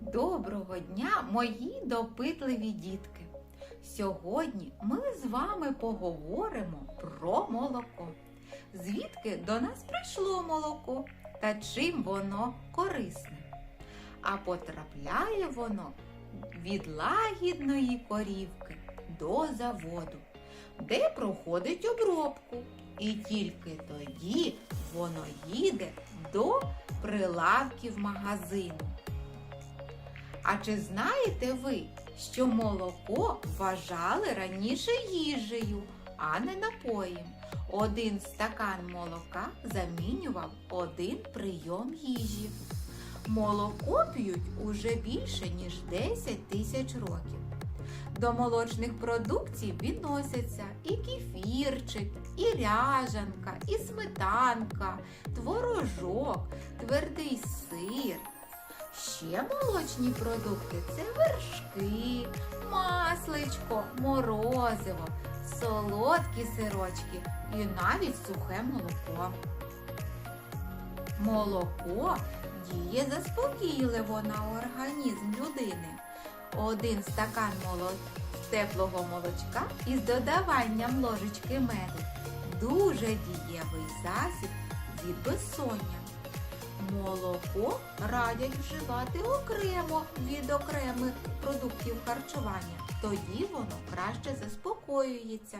Доброго дня, мої допитливі дітки! Сьогодні ми з вами поговоримо про молоко. Звідки до нас прийшло молоко та чим воно корисне? А потрапляє воно від лагідної корівки до заводу, де проходить обробку. І тільки тоді воно їде до прилавків магазину. А чи знаєте ви, що молоко вважали раніше їжею, а не напоєм? Один стакан молока замінював один прийом їжі. Молоко п'ють уже більше, ніж 10 тисяч років. До молочних продуктів відносяться і кефірчик, і ряжанка, і сметанка, творожок, твердий сир. Ще молочні продукти це вершки, масличко, морозиво, солодкі сирочки і навіть сухе молоко. Молоко діє заспокійливо на організм людини. Один стакан теплого молочка із додаванням ложечки меду дуже дієвий засіб від безсоння. Молоко радять вживати окремо від окремих продуктів харчування. Тоді воно краще заспокоюється.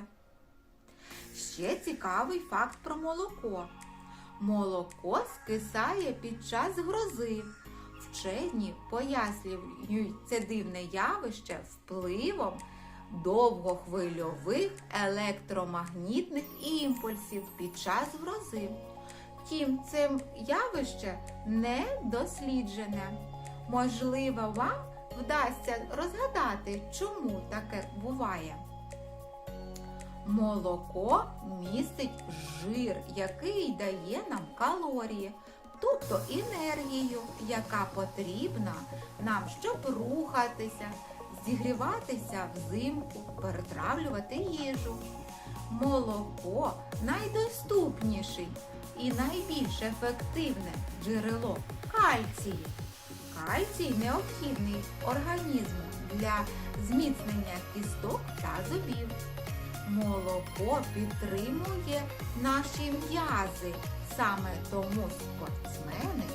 Ще цікавий факт про молоко. Молоко скисає під час грози. Вчені пояснюють це дивне явище впливом довгохвильових електромагнітних імпульсів під час грози. Втім, це явище не досліджене. Можливо, вам вдасться розгадати, чому таке буває. Молоко містить жир, який дає нам калорії, тобто енергію, яка потрібна нам, щоб рухатися, зігріватися взимку, перетравлювати їжу. Молоко найдоступніший і найбільш ефективне джерело кальцію. Кальцій необхідний організму для зміцнення кісток та зубів. Молоко підтримує наші м'язи. Саме тому спортсмени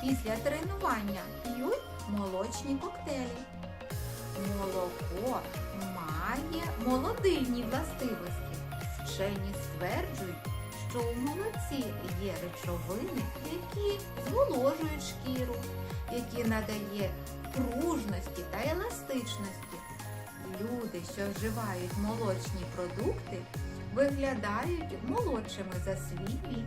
після тренування п'ють молочні коктейлі. Молоко має молодильні властивості. Вчені стверджують, що у молоці є речовини, які зволожують шкіру, які надає пружності та еластичності. Люди, що вживають молочні продукти, виглядають молодшими за свій вік.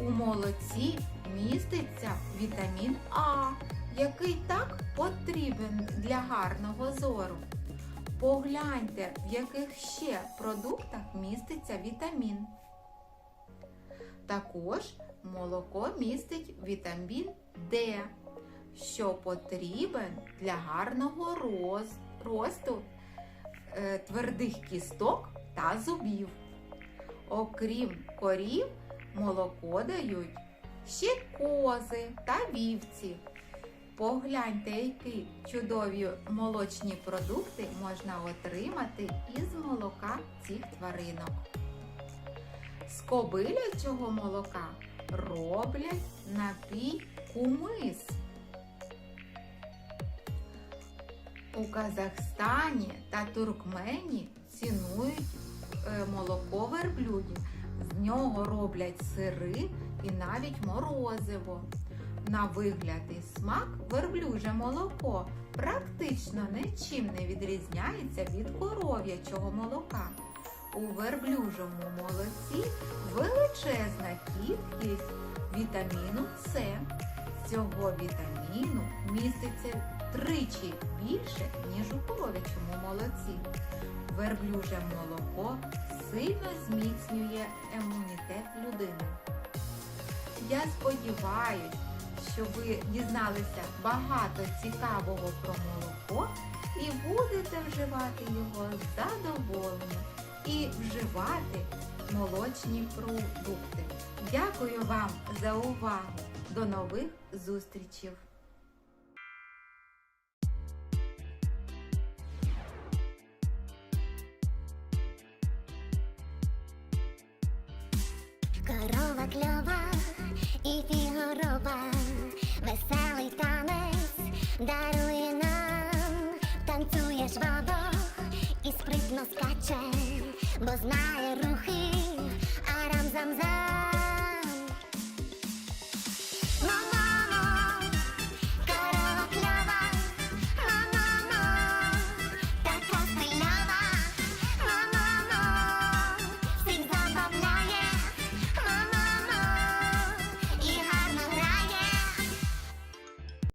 У молоці міститься вітамін А, який так потрібен для гарного зору. Погляньте, в яких ще продуктах міститься вітамін. Також молоко містить вітамін Д, що потрібен для гарного роз- росту е, твердих кісток та зубів. Окрім корів, молоко дають ще кози та вівці. Погляньте, які чудові молочні продукти можна отримати із молока цих тваринок. З кобилячого молока роблять напій кумис. У Казахстані та Туркмені цінують е, молоко верблюдів. З нього роблять сири і навіть морозиво. На вигляд і смак верблюже молоко практично нічим не відрізняється від коров'ячого молока. У верблюжому молоці величезна кількість вітаміну С. Цього вітаміну міститься тричі більше, ніж у коров'ячому молоці. Верблюже молоко сильно зміцнює імунітет людини. Я сподіваюся, що ви дізналися багато цікавого про молоко і будете вживати його з. І вживати молочні продукти. Дякую вам за увагу. До нових зустрічей! Корова кльова і фігурова, веселий танець дарує нам, танцює жваво і спритно скаче, бо знає рухи,